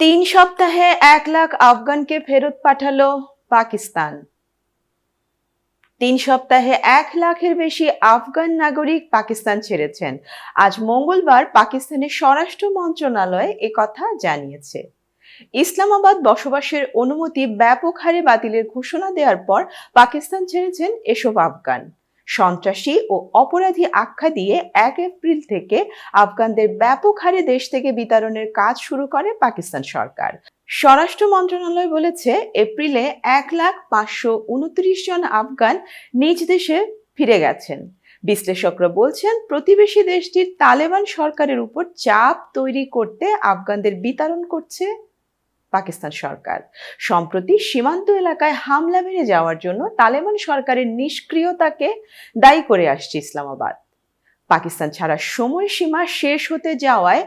তিন সপ্তাহে এক লাখ আফগানকে ফেরত পাঠালো পাকিস্তান। তিন সপ্তাহে এক লাখের বেশি আফগান নাগরিক পাকিস্তান ছেড়েছেন। আজ মঙ্গলবার পাকিস্তানের স্বরাষ্ট্র মন্ত্রণালয় কথা জানিয়েছে। ইসলামাবাদ বসবাসের অনুমতি ব্যাপক হারে বাতিলের ঘোষণা দেওয়ার পর পাকিস্তান ছেড়েছেন এসব আফগান। সন্ত্রাসী ও অপরাধী আখ্যা দিয়ে এক এপ্রিল থেকে আফগানদের ব্যাপক হারে দেশ থেকে বিতরণের কাজ শুরু করে পাকিস্তান সরকার। স্বরাষ্ট্র মন্ত্রণালয় বলেছে, এপ্রিলে এক লাখ পাঁচশো উনত্রিশ জন আফগান নিজ দেশে ফিরে গেছেন। বিশ্লেষকরা বলছেন, প্রতিবেশী দেশটির তালেবান সরকারের উপর চাপ তৈরি করতে আফগানদের বিতরণ করছে পাকিস্তান সরকার। সম্প্রতি সীমান্ত এলাকায় হামলা বেড়ে যাওয়ার জন্য তালেবান সরকারের নিষ্ক্রিয়তাকে দায়ী করে আসছে ইসলামাবাদ। পাকিস্তান ছাড়া সময়সীমা শেষ হতে যাওয়ায়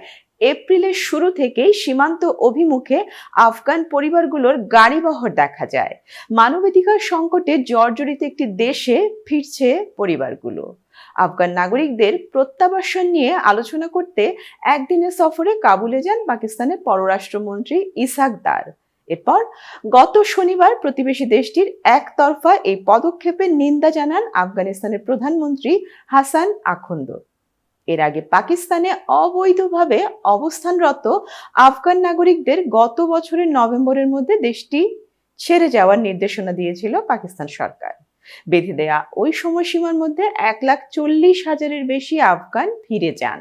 এপ্রিলের শুরু থেকেই সীমান্ত অভিমুখে আফগান পরিবারগুলোর গাড়িবহর দেখা যায়। মানবাধিকার সংকটে জর্জরিত একটি দেশে ফিরছে পরিবারগুলো। আফগান নাগরিকদের প্রত্যাবাসন নিয়ে আলোচনা করতে একদিনের সফরে কাবুলে যান পাকিস্তানের পররাষ্ট্রমন্ত্রী ইসাক দার। এরপর গত শনিবার প্রতিবেশী দেশটির একতরফা এই পদক্ষেপের নিন্দা জানান আফগানিস্তানের প্রধানমন্ত্রী হাসান আখন্দ। এর আগে পাকিস্তানে অবৈধভাবে অবস্থানরত আফগান নাগরিকদের গত বছরের নভেম্বরের মধ্যে দেশটি ছেড়ে যাওয়ার নির্দেশনা দিয়েছিল পাকিস্তান সরকার। বেঁধে দেয়া ওই সময়সীমার মধ্যে এক লাখ চল্লিশ হাজারের বেশি আফগান ফিরে যান।